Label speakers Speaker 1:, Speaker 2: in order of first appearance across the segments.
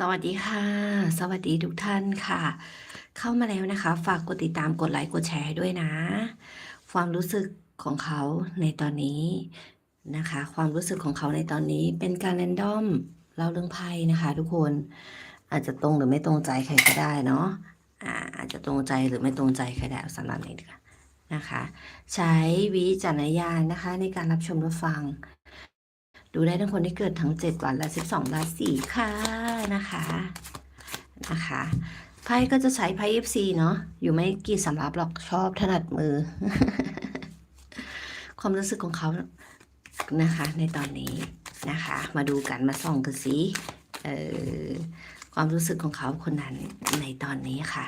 Speaker 1: สวัสดีค่ะ สวัสดีทุกท่านค่ะ เข้ามาแล้วนะคะ ฝากกดติดตามกดไลค์กดแชร์ให้ด้วยนะ ความรู้สึกของเขาในตอนนี้นะคะ ความรู้สึกของเขาในตอนนี้เป็นการแรนดอมเล่าเรื่องไพ่นะคะ ทุกคนอาจจะตรงหรือไม่ตรงใจใครก็ได้เนาะอาจจะตรงใจหรือไม่ตรงใจใครได้สำหรับนี้ค่ะนะคะ ใช้วิจารณญาณนะคะ ในการรับชมรับฟัง ดูได้ทั้งคนที่เกิดทั้ง 7 วันและ 12 ราศีค่ะนะคะนะคะไพ่ก็จะใช้ไพ่ FC เนาะอยู่ไม่กี่สำรับหรอกชอบถนัดมือ ความรู้สึกของเขานะคะ ในตอนนี้นะคะ มาดูกันมาส่องกันสิเออความรู้สึกของเขาคนนั้นในตอนนี้ค่ะ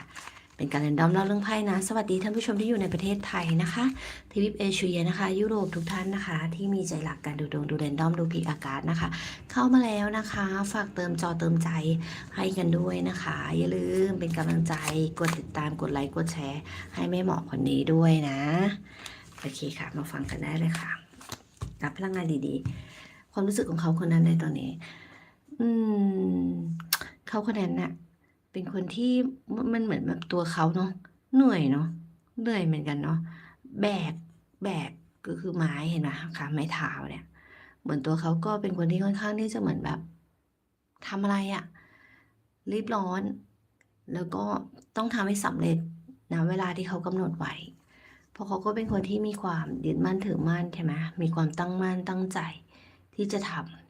Speaker 1: เป็นการเรนดอมเล่าเรื่องไพ่นะ สวัสดีท่านผู้ชมที่อยู่ในประเทศไทยนะคะทวีปเอเชียนะคะ ยุโรปทุกท่านนะคะ ที่มีใจหลักการดูดวงดูเรนดอมดูพีอากาศนะคะ เข้ามาแล้วนะคะ ฝากเติมจอเติมใจให้กันด้วยนะคะ อย่าลืมเป็นกำลังใจกดติดตามกดไลค์กดแชร์ ให้แม่เหมอคนนี้ด้วยนะโอเคค่ะ มาฟังกันได้เลยค่ะรับพลังงานดีๆ ความรู้สึกของเขาคนนั้นในตอนนี้ อืม เขาคนนั้นน่ะ เป็นคนที่มันเหมือนแบบตัวเขาเนาะเหนื่อยเนาะเหนื่อยเหมือนกันเนาะแบกแบกก็คือไม้เห็นไหมคะไม้เท้าเนี่ย เหมือนตัวเขาก็เป็นคนที่ค่อนข้างที่จะเหมือนแบบทำอะไรอะรีบร้อน แล้วก็ต้องทำให้สำเร็จนะเวลาที่เขากำหนดไว้เพราะเขาก็เป็นคนที่มีความยึดมั่นถือมั่นใช่ไหมมีความตั้งมั่นตั้งใจที่จะทำ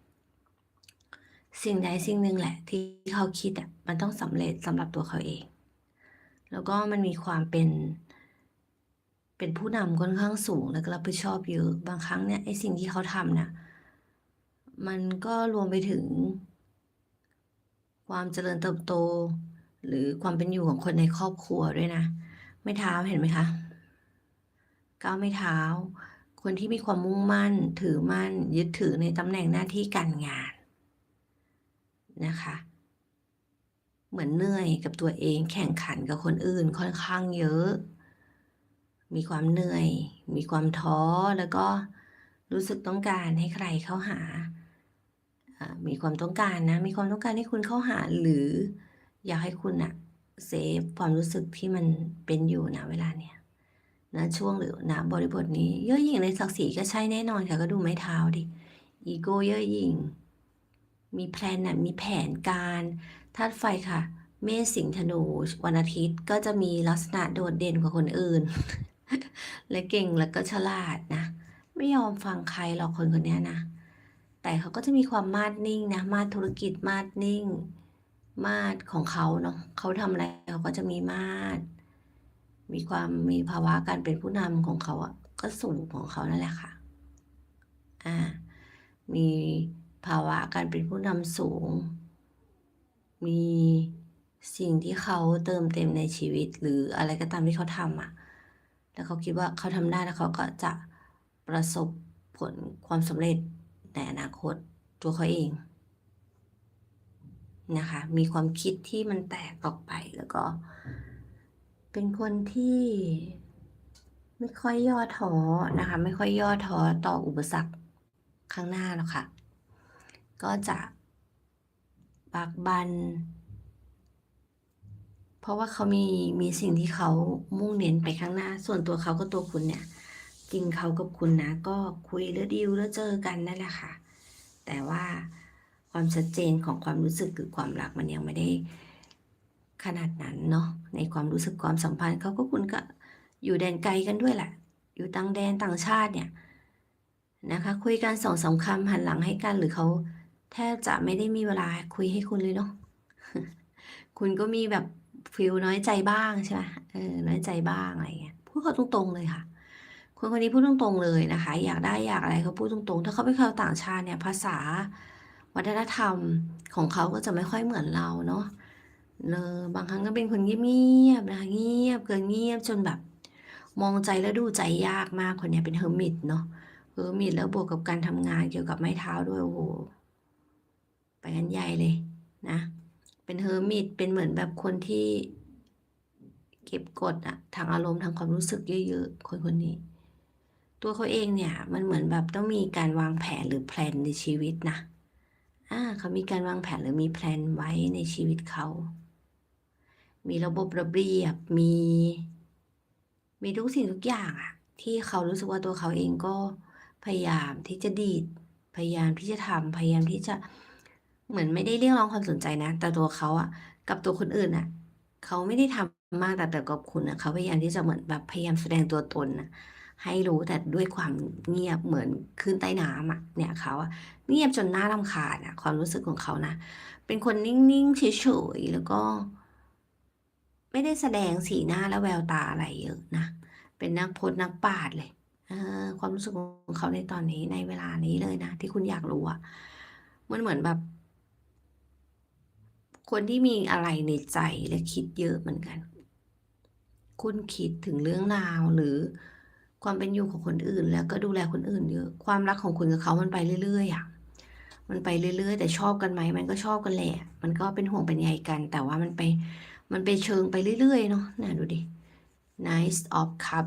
Speaker 1: สิ่งใดสิ่งหนึ่งแหละ ที่เขาคิดอะมันต้องสำเร็จสำหรับตัวเขาเอง แล้วก็มันมีความเป็น เป็นผู้นำค่อนข้างสูงแล้วก็รับผิดชอบเยอะบางครั้งเนี่ยไอ้สิ่งที่เขาทำเนี่ยมันก็รวมไปถึง ความเจริญเติบโต หรือความเป็นอยู่ของคนในครอบครัวด้วยนะ ไม่เท้าเห็นไหมคะก้าวไม่เท้า คนที่มีความมุ่งมั่น ถือมั่น ยึดถือในตำแหน่งหน้าที่การงาน นะคะ เหมือนเหนื่อยกับตัวเองแข่งขันกับคนอื่นค่อนข้างเยอะ มีความเหนื่อย มีความท้อแล้วก็รู้สึกต้องการให้ใครเข้าหา มีความต้องการนะ มีความต้องการให้คุณเข้าหาหรืออยากให้คุณอะเซฟความรู้สึกที่มันเป็นอยู่นะเวลาเนี้ยนะช่วงหรือนะบริบทนี้ เยอหยิ่งในศักดิ์ศรีก็ใช่แน่นอนค่ะ ก็ดูไม้เท้าดิ อีโก้เยอหยิ่ง มีแพลนนะมีแผนการธาตุไฟค่ะ เมษสิงห์ธนูวันอาทิตย์ก็จะมีลักษณะโดดเด่นกว่าคนอื่น และเก่งแล้วก็ฉลาดนะ ไม่ยอมฟังใครหรอกคนคนนี้นะ แต่เขาก็จะมีความมาดนิ่งนะ มาดธุรกิจมาดนิ่ง มาดของเขาเนาะเขาทำอะไรเขาก็จะมีมาด มีความมีภาวะการเป็นผู้นำของเขาอะก็สูงของเขานั่นแหละค่ะ อ่า มี ภาวะการเป็นผู้นำสูง มีสิ่งที่เขาเติมเต็มในชีวิต หรืออะไรก็ตามที่เขาทำอะ แล้วเขาคิดว่าเขาทำได้แล้วเขาก็จะประสบผลความสำเร็จในอนาคตตัวเขาเองนะคะ มีความคิดที่มันแตกออกไปแล้วก็ เป็นคนที่ไม่ค่อยย่อท้อนะคะ ไม่ค่อยย่อท้อต่ออุปสรรคข้างหน้าหรอกค่ะ ก็จะปากบัน เพราะว่าเขามีมีสิ่งที่เขามุ่งเน้นไปข้างหน้า ส่วนตัวเขากับตัวคุณเนี่ยจริงเขากับคุณนะ ก็คุยแล้วดีลแล้วเจอกันนั่นแหละค่ะ แต่ว่าความชัดเจนของความรู้สึกหรือความรักมันยังไม่ได้ขนาดนั้นเนาะ ในความรู้สึกความสัมพันธ์เขาก็คุณก็อยู่แดนไกลกันด้วยแหละ อยู่ต่างแดนต่างชาติเนี่ยนะคะ คุยกันสองสามคำหันหลังให้กันหรือเขา แทบจะไม่ได้มีเวลาคุยให้คุณเลยเนาะ คุณก็มีแบบฟิลน้อยใจบ้างใช่ไหมเออ น้อยใจบ้างอะไรเงี้ย พูดเขาตรงๆเลยค่ะ คนคนนี้พูดตรงๆเลยนะคะ อยากได้อยากอะไรเขาพูดตรงๆ ถ้าเขาเป็นชาวต่างชาติเนี่ย ภาษาวัฒนธรรมของเขาก็จะไม่ค่อยเหมือนเราเนาะเนอบางครั้งก็เป็นคนเงียบๆนะคะเงียบเกินเงียบจนแบบ มองใจแล้วดูใจยากมากคนเนี้ยเป็นเฮอร์มิตเนาะเฮอร์มิตแล้วบวกกับการทำงานเกี่ยวกับไม้เท้าด้วยโอ้โห กันใหญ่เลยนะ เป็นเฮอร์มิตเป็นเหมือนแบบคนที่เก็บกดอะทางอารมณ์ทางความรู้สึกเยอะๆ คนคนนี้ ตัวเขาเองเนี่ย มันเหมือนแบบต้องมีการวางแผนหรือแพลนในชีวิตนะอ่าเขามีการวางแผนหรือมีแพลนไว้ในชีวิตเขา มีระบบระเบียบ มี มีทุกสิ่งทุกอย่างอะที่เขารู้สึกว่าตัวเขาเองก็พยายามที่จะดีด พยายามที่จะทำพยายามที่จะ เหมือนไม่ได้เรียกร้องความสนใจนะ แต่ตัวเขาอะกับตัวคนอื่นน่ะเขาไม่ได้ทำมากแต่แต่กับคุณน่ะเขาพยายามที่จะเหมือนแบบพยายามแสดงตัวตนนะให้รู้แต่ด้วยความเงียบเหมือนคลื่นใต้น้ำอะเนี่ยเขาอะเงียบจนน่ารำคาญอะความรู้สึกของเขานะเป็นคนนิ่งๆเฉยๆแล้วก็ ไม่ได้แสดงสีหน้าและแววตาอะไรเยอะนะเป็นนักพจน์นักปราชญ์เลยเออความรู้สึกของเขาในตอนนี้ในเวลานี้เลยนะที่คุณอยากรู้อะมันเหมือนแบบ คนที่มีอะไรในใจและคิดเยอะเหมือนกัน คุณคิดถึงเรื่องราวหรือความเป็นอยู่ของคนอื่น แล้วก็ดูแลคนอื่นเยอะ ความรักของคุณกับเขามันไปเรื่อยๆอะมันไปเรื่อยๆ แต่ชอบกันไหม มันก็ชอบกันแหละ มันก็เป็นห่วงเป็นใยกัน แต่ว่ามันไป มันไปเชิงไปเรื่อยๆ เนาะน่ะดูดิ Knight of cup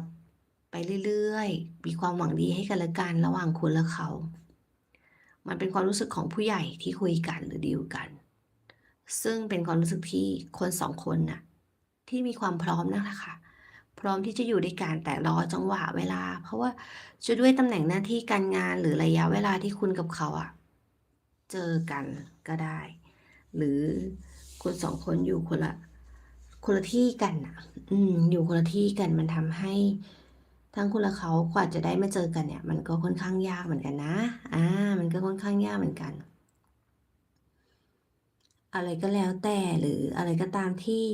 Speaker 1: ไปเรื่อยๆ มีความหวังดีให้กันและกันระหว่างคุณและเขา มันเป็นความรู้สึกของผู้ใหญ่ที่คุยกันหรือดีลกัน ซึ่งเป็นความรู้สึกที่คน2คนน่ะที่มีความพร้อมนั่นแหละค่ะพร้อมที่จะอยู่ด้วยกันแต่รอจังหวะเวลา เพราะว่าจะด้วยตำแหน่งหน้าที่การงานหรือระยะเวลาที่คุณกับเขาอะเจอกันก็ได้ หรือคุณ2คนอยู่คนละคนละที่กันน่ะอืมอยู่คนละที่กันมันทำให้ทั้งคุณและเขากว่าจะได้มาเจอกันเนี่ย มันก็ค่อนข้างยากเหมือนกันนะ อ่า มันก็ค่อนข้างยากเหมือนกัน อะไรก็แล้วแต่หรืออะไรก็ตามที่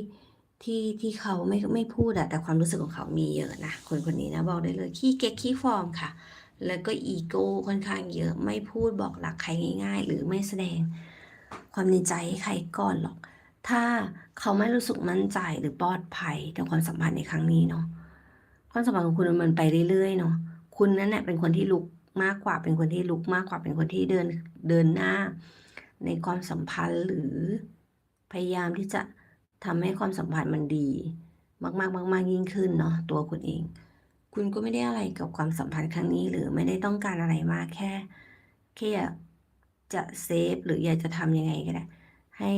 Speaker 1: ที่ที่เขาไม่ไม่พูดอะแต่ความรู้สึกของเขามีเยอะนะคนคนนี้นะบอกได้เลยขี้เก๊กขี้ฟอร์มค่ะ แล้วก็อีโก้ค่อนข้างเยอะไม่พูดบอกรักใครง่าย ๆ หรือไม่แสดงความในใจให้ใครก่อนหรอก ถ้าเขาไม่รู้สึกมั่นใจหรือปลอดภัยในความสัมพันธ์ในครั้งนี้เนาะความสัมพันธ์ของคุณมันไปเรื่อยๆเนาะคุณนั่นแหละเป็นคนที่ลุกมากกว่าเป็นคนที่ลุกมากกว่าเป็นคนที่เดินเดินหน้า ในความสัมพันธ์หรือพยายามที่จะทำให้ความสัมพันธ์มันดี มากๆๆๆยิ่งขึ้นเนาะตัวคุณเอง คุณก็ไม่ได้อะไรกับความสัมพันธ์ครั้งนี้ หรือไม่ได้ต้องการอะไรมากแค่แค่อยากจะเซฟหรืออยากจะทำยังไงก็ได้ให้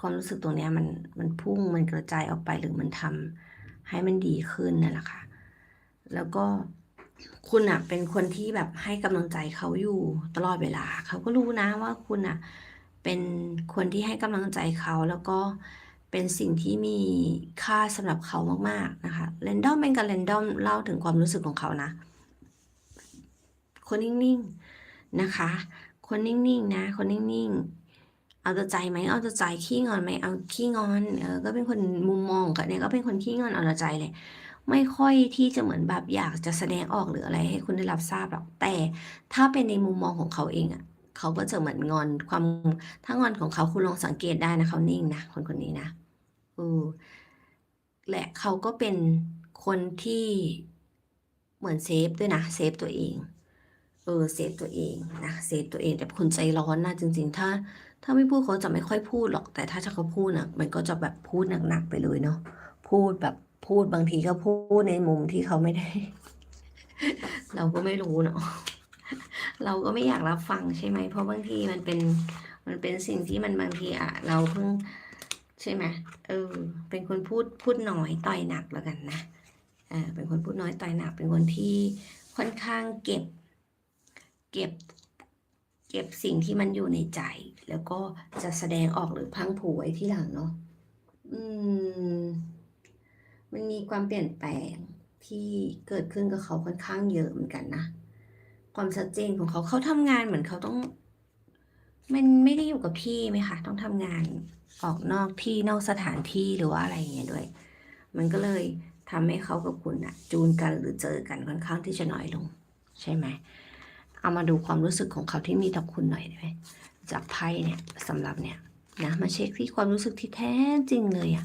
Speaker 1: ความรู้สึกตรงเนี้ยมันมันพุ่งมันกระจายออกไปหรือมันทำให้มันดีขึ้นนั่นแหละค่ะ แล้วก็ คุณน่ะเป็นคนที่แบบให้กำลังใจเขาอยู่ตลอดเวลา เขาก็รู้นะว่าคุณน่ะเป็นคนที่ให้กำลังใจเขาแล้วก็เป็นสิ่งที่มีค่าสำหรับเขามากๆนะคะ Random เป็นการ Random เล่าถึงความรู้สึกของเขานะ คนนิ่งๆนะคะ คนนิ่งๆนะ คนนิ่งๆ เอาใจไหมเอาใจขี้งอนไหมเอาขี้งอนเออก็เป็นคนมุมมองของเนี่ยก็เป็นคนขี้งอนเอาใจเลย ไม่ค่อยที่จะเหมือนแบบอยากจะแสดงออกหรืออะไรให้คุณได้รับทราบหรอก แต่ถ้าเป็นในมุมมองของเขาเองอะเขาก็จะเหมือนงอนความถ้างอนของเขาคุณลองสังเกตได้นะเขานิ่งนะคนคนนี้นะเออและเขาก็เป็นคนที่เหมือนเซฟด้วยนะเซฟตัวเองเออเซฟตัวเองนะเซฟตัวเองแต่คนใจร้อนนะจริง ๆ ถ้า ถ้าไม่พูดเขาจะไม่ค่อยพูดหรอก แต่ถ้าถ้าเขาพูดน่ะมันก็จะแบบพูดหนักๆไปเลยเนาะพูดแบบ พูดบางทีก็พูดในมุมที่เขาไม่ได้ เราก็ไม่รู้เนาะเราก็ไม่อยากรับฟังใช่ไหมเพราะบางทีมันเป็นมันเป็นสิ่งที่มันบางทีอะเราเพิ่งใช่ไหมเออ เป็นคนพูดพูดน้อยต่อยหนักแล้วกันนะเออเป็นคนพูดน้อยต่อยหนัก เป็นคนที่ค่อนข้างเก็บ เก็บ เก็บสิ่งที่มันอยู่ในใจ แล้วก็จะแสดงออกหรือพังผูไว้ที่หลังเนาะอืม มันมีความเปลี่ยนแปลงที่เกิดขึ้นกับเขาค่อนข้างเยอะเหมือนกันนะ ความชัดเจนของเขาเขาทำงานเหมือนเขาต้อง มันไม่ได้อยู่กับที่ไหมคะต้องทำงานออกนอกที่นอกสถานที่หรือว่าอะไรอย่างเงี้ยด้วย มันก็เลยทำให้เขากับคุณน่ะจูนกันหรือเจอกันค่อนข้างที่จะน้อยลง ใช่ไหมเอามาดูความรู้สึกของเขาที่มีต่อคุณหน่อยได้ไหมจากไพ่เนี่ยสำหรับเนี่ย นะมาเช็คที่ความรู้สึกที่แท้จริงเลยอะ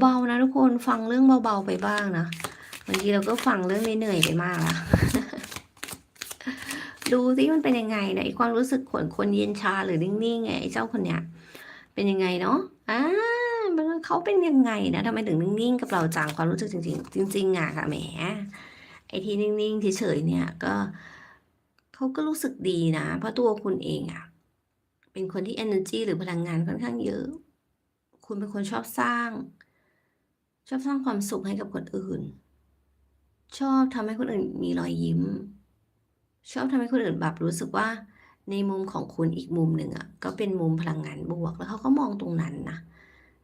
Speaker 1: เบาๆนะทุกคนฟังเรื่องเบาๆไปบ้างนะบางทีเราก็ฟังเรื่องเหนื่อยๆไปมากล้วดูซิมันเป็นยังไงนะไอ้ความรู้สึกของคนเย็นชาหรือนิ่งๆไอ้เจ้าคนเนี้ยเป็นยังไงเนาะอ่ามันเขาเป็นยังไงนะทำไมถึงนิ่งๆกับเราจังความรู้สึกจริง ๆ จริงๆอะค่ะแหมไอ้ที่นิ่งๆเฉยๆเนี่ยก็เขาก็รู้สึกดีนะ เพราะตัวคุณเองอะ เป็นคนที่เอเนอร์จีหรือพลังงานค่อนข้างเยอะ คุณเป็นคนชอบสร้าง ชอบสร้างความสุขให้กับคนอื่น ชอบทำให้คนอื่นมีรอยยิ้ม ชอบทำให้คนอื่นแบบรู้สึกว่า ในมุมของคุณอีกมุมหนึ่งอะก็เป็นมุมพลังงานบวก แล้วเขาก็มองตรงนั้นนะ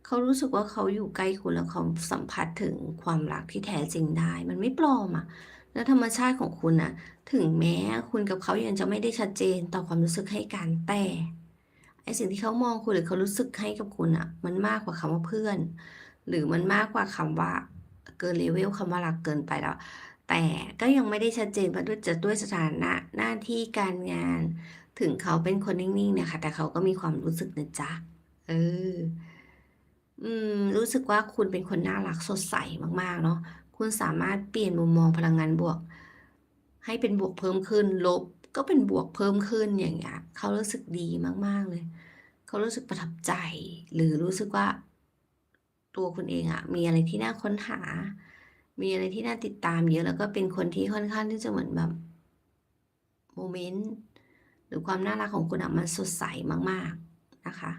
Speaker 1: เขารู้สึกว่าเขาอยู่ใกล้คุณแล้วเขาสัมผัสถึงความรักที่แท้จริงได้ มันไม่ปลอมอะแล้วธรรมชาติของคุณน่ะถึงแม้คุณกับเขายังจะไม่ได้ชัดเจนต่อความรู้สึกให้กันแต่ ไอสิ่งที่เขามองคุณหรือเขารู้สึกให้กับคุณน่ะมันมากกว่าคำว่าเพื่อน หรือมันมากกว่าคำว่าเกิน level คำว่ารักเกินไปแล้ว แต่ก็ยังไม่ได้ชัดเจนว่าด้วยจะด้วยสถานะหน้าที่การงาน ถึงเขาเป็นคนนิ่งๆเนี่ยค่ะแต่เขาก็มีความรู้สึกนะจ๊ะเอออืมรู้สึกว่าคุณเป็นคนน่ารักสดใสมากๆเนาะคุณสามารถเปลี่ยนมุมมองพลังงานบวก ให้เป็นบวกเพิ่มขึ้นลบ ก็เป็นบวกเพิ่มขึ้นอย่างเงี้ยเขารู้สึกดีมาก ๆ เลย เขารู้สึกประทับใจ หรือรู้สึกว่า ตัวคุณเองอะมีอะไรที่น่าค้นหา มีอะไรที่น่าติดตามเยอะแล้วก็เป็นคนที่ค่อนข้างที่จะเหมือนแบบโมเมนต์หรือความน่ารักของคุณอะมันสดใสมาก ๆนะคะ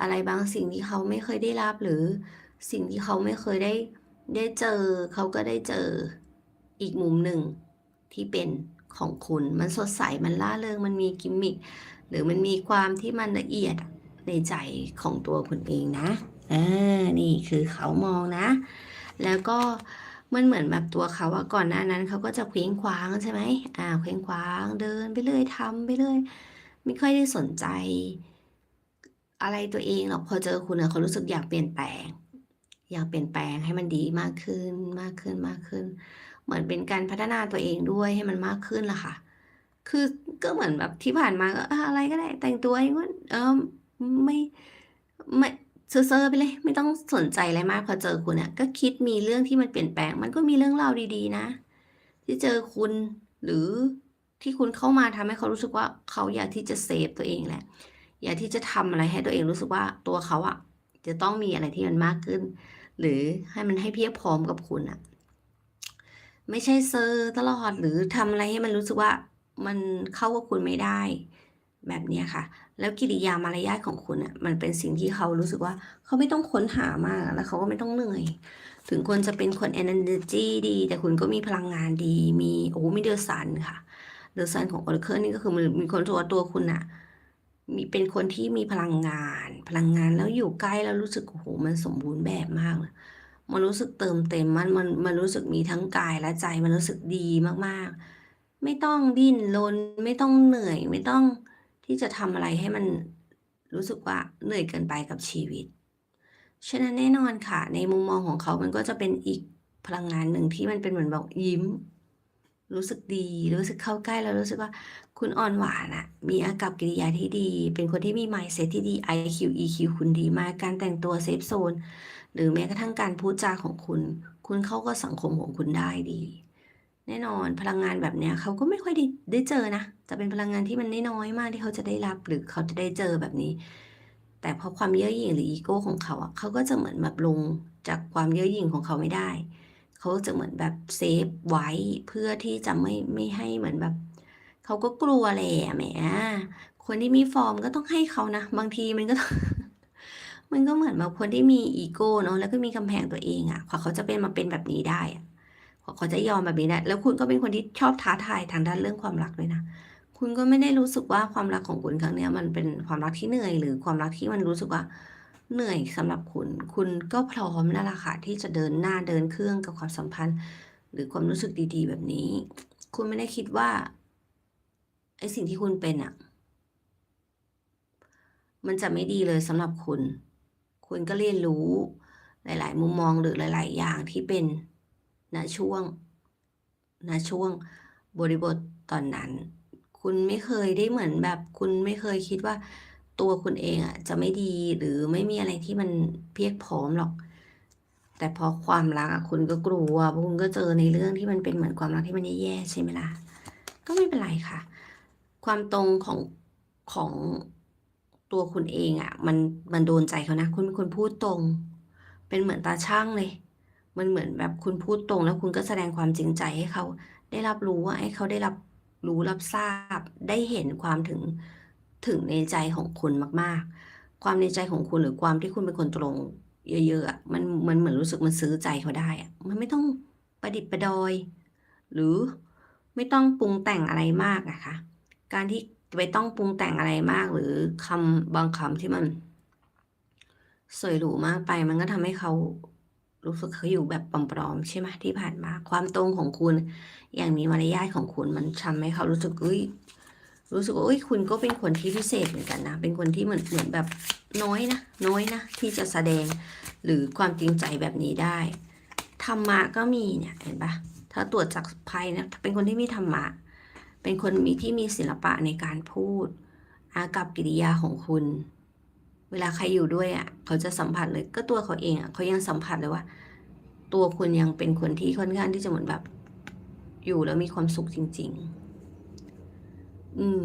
Speaker 1: อะไรบางสิ่งที่เขาไม่เคยได้รับหรือสิ่งที่เขาไม่เคยได้ได้เจอ เขาก็ได้เจออีกมุมหนึ่งที่เป็น ของคุณ มันสดใส มันร่าเริง มันมีกิมมิกหรือมันมีความที่มันละเอียดในใจของตัวคุณเองนะอานี่คือเขามองนะ แล้วก็มันเหมือนแบบตัวเขาอะก่อนหน้านั้นเขาก็จะเคว้งคว้างใช่ไหมอ่า เคว้งคว้าง เดินไปเรื่อยทำไปเรื่อย ไม่ค่อยได้สนใจ อะไรตัวเองหรอก พอเจอคุณอะเขารู้สึกอยากเปลี่ยนแปลง อยากเปลี่ยนแปลงให้มันดีมากขึ้น มากขึ้นๆ เหมือนเป็นการพัฒนาตัวเองด้วยให้มันมากขึ้นล่ะค่ะ คือก็เหมือนแบบที่ผ่านมาก็อะไรก็ได้ แต่งตัวให้มันเออไม่ไม่เซ่อๆไปเลย ไม่ต้องสนใจอะไรมากพอเจอคุณอะก็คิดมีเรื่องที่มันเปลี่ยนแปลง มันก็มีเรื่องราวดีๆ นะ ที่เจอคุณหรือที่คุณเข้ามาทำให้เขารู้สึกว่าเขาอยากที่จะเซฟตัวเองแหละ อยากที่จะทำอะไรให้ตัวเองรู้สึกว่าตัวเขาอะจะต้องมีอะไรที่มันมากขึ้น หรือให้มันให้เพียบพร้อมกับคุณน่ะ ไม่ใช่เซ่อตลอดหรือทำอะไรให้มันรู้สึกว่ามันเข้ากับคุณไม่ได้ แบบนี้ค่ะ แล้วกิริยามารยาทของคุณน่ะมันเป็นสิ่งที่เขารู้สึกว่าเขาไม่ต้องค้นหามากแล้วเขาก็ไม่ต้องเหนื่อย ถึงคุณจะเป็นคนเอเนอร์จีดี แต่คุณก็มีพลังงานดี มีโอ้โฮมี The Sun ค่ะ The Sun ของ Oracle นี่ก็คือมันมีคนรู้สึกว่าตัวคุณน่ะมีเป็นคนที่มีพลังงาน พลังงานแล้วอยู่ใกล้แล้วรู้สึกโอ้โฮมันสมบูรณ์แบบมากเลย มันรู้สึกเติมเต็มมันมันมันรู้สึกมีทั้งกายและใจมันรู้สึกดีมากๆ ไม่ต้องดิ้นรนไม่ต้องเหนื่อย ไม่ต้องที่จะทำอะไรให้มันรู้สึกว่าเหนื่อยเกินไปกับชีวิต ฉะนั้นแน่นอนค่ะ ในมุมมองของเขามันก็จะเป็นอีกพลังงานหนึ่งที่มันเป็นเหมือนแบบยิ้ม รู้สึกดี รู้สึกเข้าใกล้แล้วรู้สึกว่าคุณอ่อนหวานอะมีอากัปกิริยาที่ดี เป็นคนที่มี mindset ที่ดี IQ EQ คุณดีมากการแต่งตัวเซฟโซน หรือแม้กระทั่งการพูดจาของคุณ คุณเข้ากับสังคมของคุณได้ดี แน่นอนพลังงานแบบเนี้ยเขาก็ไม่ค่อยได้ได้เจอนะ จะเป็นพลังงานที่มันน้อยมากที่เขาจะได้รับหรือเขาจะได้เจอแบบนี้ แต่เพราะความเย่อหยิ่งหรืออีโก้ของเขาอะเขาก็จะเหมือนแบบลงจากความเย่อหยิ่งของเขาไม่ได้ เขาจะเหมือนแบบเซฟไว้เพื่อที่จะไม่ไม่ให้เหมือนแบบเขาก็กลัวแหละแหมคนที่มีฟอร์มก็ต้องให้เขานะ บางทีมันก็ มันก็เหมือนแบบคนที่มีอีโก้เนาะแล้วก็มีกำแพงตัวเองอะกว่าเขาจะเป็นมาเป็นแบบนี้ได้อะกว่าเขาจะยอมแบบนี้ได้แล้วคุณก็เป็นคนที่ชอบท้าทายทางด้านเรื่องความรักด้วยนะคุณก็ไม่ได้รู้สึกว่าความรักของคุณครั้งเนี้ยมันเป็นความรักที่เหนื่อย หรือความรักที่มันรู้สึกว่าเหนื่อยสำหรับคุณ คุณก็พร้อมนั่นแหละค่ะที่จะเดินหน้าเดินเครื่องกับความสัมพันธ์ หรือความรู้สึกดีๆ แบบนี้ คุณไม่ได้คิดว่าไอ้สิ่งที่คุณเป็นอะมันจะไม่ดีเลยสำหรับคุณ คุณก็เรียนรู้หลาย ๆ มุมมองหรือหลาย ๆ อย่างที่เป็นณช่วงณช่วงบริบทตอนนั้น คุณไม่เคยได้เหมือนแบบ คุณไม่เคยคิดว่าตัวคุณเองอะจะไม่ดีหรือไม่มีอะไรที่มันเพียบพร้อมหรอก แต่พอความรักอะคุณก็กลัวเพราะคุณก็เจอในเรื่องที่มันเป็นเหมือนความรักที่มันแย่ๆใช่ไหมล่ะก็ไม่เป็นไรค่ะ ความตรงของของ ตัวคุณเองอะมันมันโดนใจเขานะ คุณเป็นคนพูดตรง เป็นเหมือนตาชั่งเลย มันเหมือนแบบคุณพูดตรง แล้วคุณก็แสดงความจริงใจให้เขาได้รับรู้ว่าให้เขาได้รับรู้รับทราบได้เห็นความถึงถึงในใจของคุณมาก ๆ ความในใจของคุณหรือความที่คุณเป็นคนตรง เยอะๆมันมันเหมือนรู้สึกมันซื้อใจเขาได้อะมันไม่ต้องประดิษฐ์ประดอย หรือไม่ต้องปรุงแต่งอะไรมากอะค่ะ การที่ ไปต้องปรุงแต่งอะไรมากหรือคำบางคำที่มัน สวยหรูมากไป มันก็ทำให้เขารู้สึกเขาอยู่แบบปลอมๆใช่ไหมที่ผ่านมา ความตรงของคุณ อย่างมีมารยาทของคุณมันทำให้เขารู้สึกเอ้ยรู้สึกว่าเอ้ยคุณก็เป็นคนที่พิเศษเหมือนกันนะ เป็นคนที่เหมือนเหมือนแบบน้อยนะน้อยนะที่จะแสดงหรือความจริงใจแบบนี้ได้ธรรมะก็มีเนี่ยเห็นปะถ้าตรวจจากภายนะเป็นคนที่มีธรรมะ เป็นคนมีที่มีศิลปะในการพูด อากับกิริยาของคุณ เวลาใครอยู่ด้วยอะ เขาจะสัมผัสเลยก็ตัวเขาเองอะเขายังสัมผัสเลยว่า ตัวคุณยังเป็นคนที่ค่อนข้างที่จะเหมือนแบบ อยู่แล้วมีความสุขจริง ๆ อืม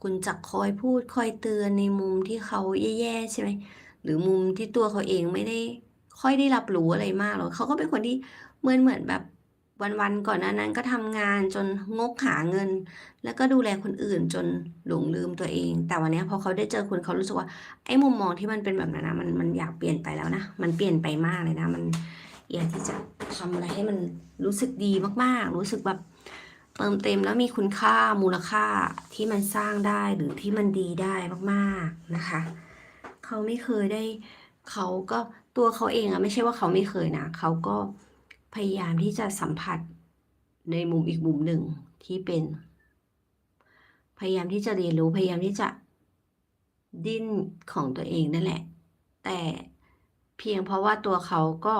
Speaker 1: คุณจะคอยพูดคอยเตือนในมุมที่เขาแย่ๆใช่ไหมหรือมุมที่ตัวเขาเองไม่ได้ค่อยได้รับรู้อะไรมากหรอกเขาก็เป็นคนที่เหมือนเหมือนแบบ วันๆก่อนหน้านั้นก็ทำงานจนงกหาเงิน แล้วก็ดูแลคนอื่นจนหลงลืมตัวเอง แต่วันนี้พอเขาได้เจอคุณเขารู้สึกว่าไอ้มุมมองที่มันเป็นแบบนั้นนะมันมันอยากเปลี่ยนไปแล้วนะ มันเปลี่ยนไปมากเลยนะ มันอยากที่จะทำอะไรให้มันรู้สึกดีมากๆ รู้สึกแบบเติมเต็มแล้วมีคุณค่ามูลค่าที่มันสร้างได้หรือที่มันดีได้มากๆนะคะ เขาไม่เคยได้เขาก็ตัวเขาเองอะไม่ใช่ว่าเขาไม่เคยนะเขาก็ พยายามที่จะสัมผัสในมุมอีกมุมหนึ่งที่เป็น พยายามที่จะเรียนรู้พยายามที่จะดิ้นของตัวเองนั่นแหละ แต่เพียงเพราะว่าตัวเขาก็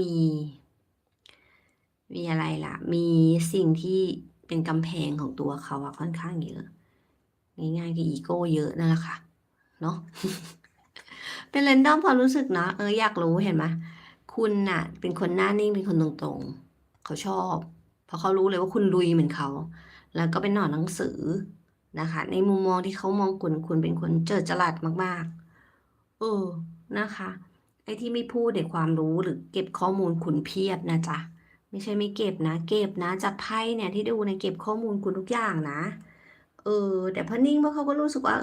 Speaker 1: มี มีอะไรล่ะ มีสิ่งที่เป็นกำแพงของตัวเขาอะค่อนข้างเยอะง่ายๆคืออีโก้เยอะนั่นแหละค่ะ เนาะเป็นเรนดอมพอรู้สึกนะเอออยากรู้เห็นไหม คุณน่ะ เป็นคนหน้านิ่งเป็นคนตรงๆ เขาชอบ เพราะเขารู้เลยว่าคุณลุยเหมือนเขา แล้วก็เป็นหนอนหนังสือนะคะ ในมุมมองที่เขามองคุณคุณเป็นคนเจิดจรัสมากๆ เออนะคะ ไอ้ที่ไม่พูดในความรู้หรือเก็บข้อมูลคุณเพียบนะจ๊ะไม่ใช่ไม่เก็บนะ เก็บนะจากไพ่เนี่ยที่ดูในเก็บข้อมูลคุณทุกอย่างนะ เออ แต่พอนิ่งเพราะเขาก็รู้สึกว่า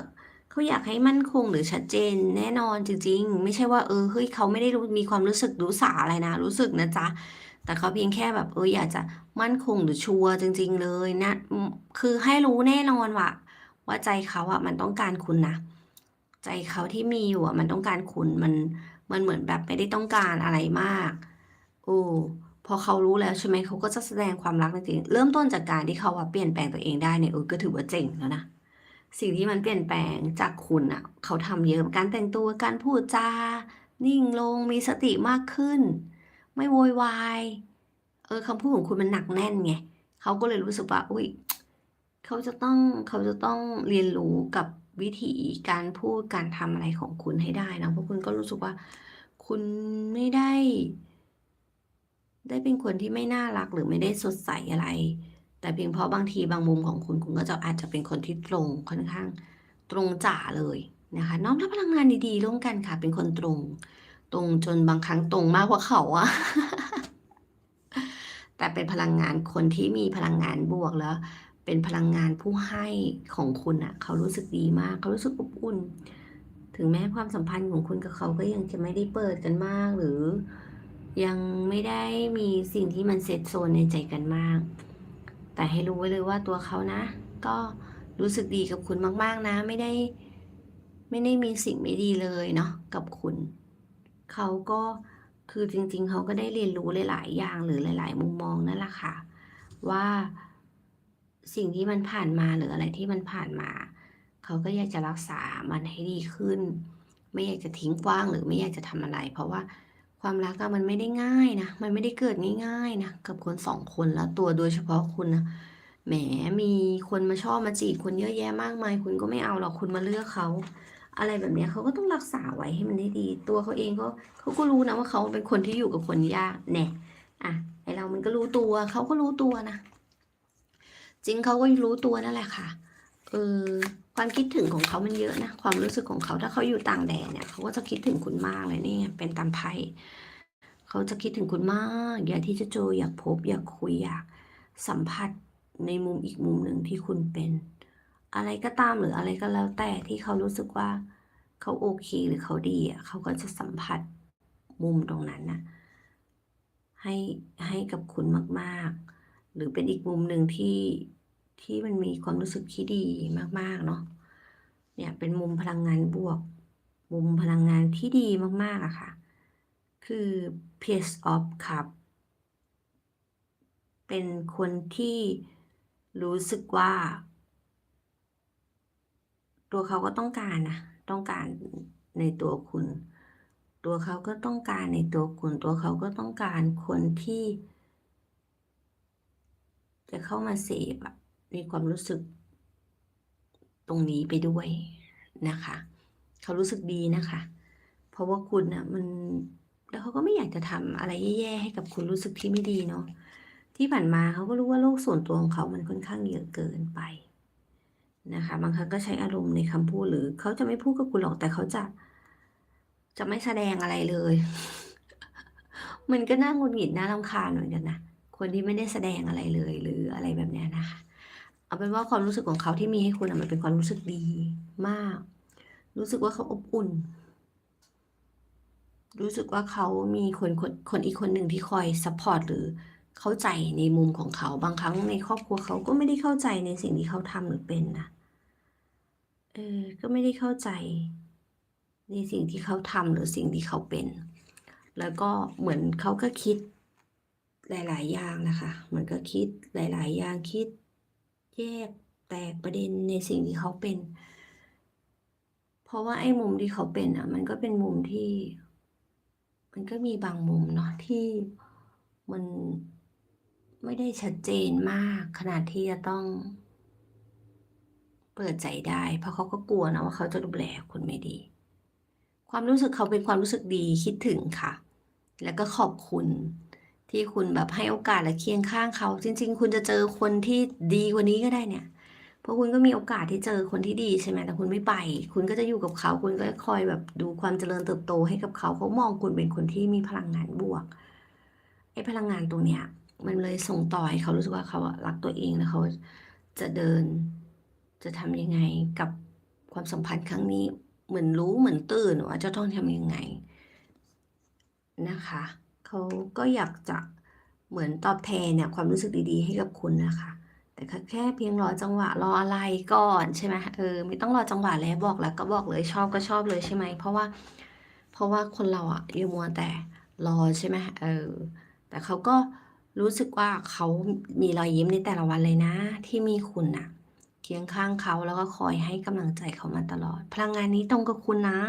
Speaker 1: เขาอยากให้มั่นคงหรือชัดเจนแน่นอนจริง ๆ ไม่ใช่ว่าเออเฮ้ยเขาไม่ได้รู้มีความรู้สึกรู้สาอะไรนะ รู้สึกนะจ๊ะแต่เขาเพียงแค่แบบเอออยากจะมั่นคงหรือชัวร์จริง ๆ เลยนะคือให้รู้แน่นอนว่าว่าใจเขาอะมันต้องการคุณนะใจเขาที่มีอยู่อะมันต้องการคุณมันมันเหมือนแบบไม่ได้ต้องการอะไรมากโอ้พอเขารู้แล้วใช่ไหมเขาก็จะแสดงความรักจริงๆเริ่มต้นจากการที่เขาอะเปลี่ยนแปลงตัวเองได้เนี่ยเออก็ถือว่าเจ๋งแล้วนะ สิ่งที่มันเปลี่ยนแปลงจากคุณอะเขาทำเยอะการแต่งตัวการพูดจา นิ่งลงมีสติมากขึ้น ไม่โวยวายเออคำพูดของคุณมันหนักแน่นไงเขาก็เลยรู้สึกว่า อุ้ยเขาจะต้องเขาจะต้องเรียนรู้กับวิธีการพูดการทำอะไรของคุณให้ได้นะเพราะคุณก็รู้สึกว่า คุณไม่ได้ ได้เป็นคนที่ไม่น่ารักหรือไม่ได้สดใสอะไร แต่เพียงเพราะบางทีบางมุมของคุณคุณก็จะอาจจะเป็นคนที่ตรงค่อนข้างตรงจ๋าเลยนะคะ น้อมรับพลังงานดีๆร่วมกันค่ะ เป็นคนตรง ตรงจนบางครั้งตรงมากกว่าเขาอะแต่เป็นพลังงานคนที่มีพลังงานบวกแล้ว เป็นพลังงานผู้ให้ของคุณอะเขารู้สึกดีมาก เขารู้สึกอบอุ่น ถึงแม้ความสัมพันธ์ของคุณกับเขาก็ยังจะไม่ได้เปิดกันมาก หรือยังไม่ได้มีสิ่งที่มันเซตโซนในใจกันมาก แต่ให้รู้ไว้เลยว่าตัวเขานะ ก็รู้สึกดีกับคุณมาก ๆนะ ไม่ได้ ไม่ได้มีสิ่งไม่ดีเลยเนาะกับคุณ เขาก็คือจริง ๆ เขาก็ได้เรียนรู้หลาย ๆ อย่างหรือหลาย ๆ มุมมองนั่นแหละค่ะ ว่าสิ่งที่มันผ่านมาหรืออะไรที่มันผ่านมา เขาก็อยากจะรักษามันให้ดีขึ้น ไม่อยากจะทิ้งกว้างหรือไม่อยากจะทำอะไร เพราะว่า ความรักอะมันไม่ได้ง่ายนะ มันไม่ได้เกิดง่ายๆนะ กับคนสองคนแล้วตัวโดยเฉพาะคุณนะ แหม มีคนมาชอบมาจีบคุณเยอะแยะมากมาย คุณก็ไม่เอาหรอก คุณมาเลือกเขา อะไรแบบเนี้ยเขาก็ต้องรักษาไว้ให้มันได้ดี ตัวเขาเองก็เขาก็รู้นะว่าเขาเป็นคนที่อยู่กับคนยากแน่อะ ไอเรามันก็รู้ตัว เขาก็รู้ตัวนะ จริงเขาก็รู้ตัวนั่นแหละค่ะ เออ ความคิดถึงของเขามันเยอะนะ ความรู้สึกของเขาถ้าเขาอยู่ต่างแดนเนี่ยเขาก็จะคิดถึงคุณมากเลยนี่ไงเป็นตามไพ่เขาจะคิดถึงคุณมาก อยากที่จะเจออยากพบ อยากคุยอยากสัมผัสในมุมอีกมุมหนึ่งที่คุณเป็น อะไรก็ตามหรืออะไรก็แล้วแต่ที่เขารู้สึกว่าเขาโอเคหรือเขาดีอะเขาก็จะสัมผัสมุมตรงนั้นน่ะให้ให้กับคุณมาก ๆ หรือเป็นอีกมุมหนึ่งที่ ที่มันมีความรู้สึกที่ดีมาก ๆ เนาะเนี่ยเป็นมุมพลังงานบวก มุมพลังงานที่ดีมาก ๆอะค่ะ คือ Page of Cup เป็นคนที่รู้สึกว่า ตัวเขาก็ต้องการนะต้องการในตัวคุณ ตัวเขาก็ต้องการในตัวคุณ ตัวเขาก็ต้องการคนที่ จะเข้ามาเสพอะ ในความรู้สึก ตรงนี้ไปด้วยนะคะ เขารู้สึกดีนะคะ เพราะว่าคุณน่ะมันแล้วเขาก็ไม่อยากจะทำอะไรแย่ๆให้กับคุณรู้สึกที่ไม่ดีเนาะที่ผ่านมาเขาก็รู้ว่าโลกส่วนตัวของเขามันค่อนข้างเยอะเกินไปนะคะ บางครั้งก็ใช้อารมณ์ในคำพูดหรือเขาจะไม่พูดกับคุณหรอกแต่เขาจะ จะไม่แสดงอะไรเลย มันก็น่างุดหงิดน่ารำคาญเหมือนกันนะคนที่ไม่ได้แสดงอะไรเลยหรือ เอาเป็นว่าความรู้สึกของเขาที่มีให้คุณอะมันเป็นความรู้สึกดีมาก รู้สึกว่าเขาอบอุ่น รู้สึกว่าเขามีคนคนคนอีกคนหนึ่งที่คอยซัพพอร์ตหรือเข้าใจในมุมของเขาบางครั้งในครอบครัวเขาก็ไม่ได้เข้าใจในสิ่งที่เขาทำหรือเป็นนะเออก็ไม่ได้เข้าใจ ในสิ่งที่เขาทำหรือสิ่งที่เขาเป็น แล้วก็เหมือนเขาก็คิดหลาย ๆ อย่างนะคะ เหมือนก็คิดหลาย ๆ อย่างคิด แยกแตกประเด็นในสิ่งที่เขาเป็น เพราะว่าไอ้มุมที่เขาเป็นอะ มันก็เป็นมุมที่ มันก็มีบางมุมเนาะที่มันไม่ได้ชัดเจนมากขนาดที่จะต้อง เปิดใจได้ เพราะเขาก็กลัวนะว่าเขาจะดูแลคุณไม่ดี ความรู้สึกเขาเป็นความรู้สึกดีคิดถึงค่ะ แล้วก็ขอบคุณ ที่คุณแบบให้โอกาสและเคียงข้างเขา จริง ๆ คุณจะเจอคนที่ดีกว่านี้ก็ได้เนี่ย เพราะคุณก็มีโอกาสที่เจอคนที่ดีใช่ไหมแต่คุณไม่ไป คุณก็จะอยู่กับเขา คุณก็คอยแบบดูความเจริญเติบโตให้กับเขาเขามองคุณเป็นคนที่มีพลังงานบวกไอ้พลังงานตรงเนี้ย มันเลยส่งต่อให้เขารู้สึกว่าเขาอะรักตัวเองแล้วเขาจะเดิน จะทำยังไงกับความสัมพันธ์ครั้งนี้เหมือนรู้เหมือนตื่นว่าจะต้องทำยังไงนะคะ เขาก็อยากจะเหมือนตอบแทนเนี่ยความรู้สึกดีๆ ให้กับคุณนะคะ แต่แค่เพียงรอจังหวะรออะไรก่อนใช่ไหมเออไม่ต้องรอจังหวะแล้วบอกแล้วก็บอกเลยชอบก็ชอบเลยใช่ไหมเพราะว่า เพราะว่าคนเราอะอยู่มัวแต่รอใช่ไหมเออ แต่เขาก็รู้สึกว่าเขามีรอยยิ้มในแต่ละวันเลยนะ ที่มีคุณอะ เคียงข้างเขาแล้วก็คอยให้กำลังใจเขามาตลอด พลังงานนี้ตรงกับคุณนะ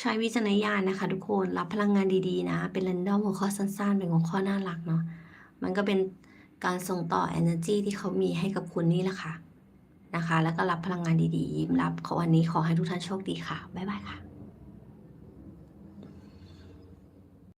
Speaker 1: ใช้วิจารณญาณนะคะ ทุกคนรับพลังงานดีๆ นะ เป็นเรนดอมหัวข้อสั้นๆ เป็นหัวข้อน่ารักเนาะมันก็เป็นการส่งต่อ energy ที่เขามีให้กับคุณนี่แหละค่ะนะคะ แล้วก็รับพลังงานดีๆ ยิ้มรับขอวันนี้ขอให้ทุกท่านโชคดีค่ะ บ๊ายบายค่ะ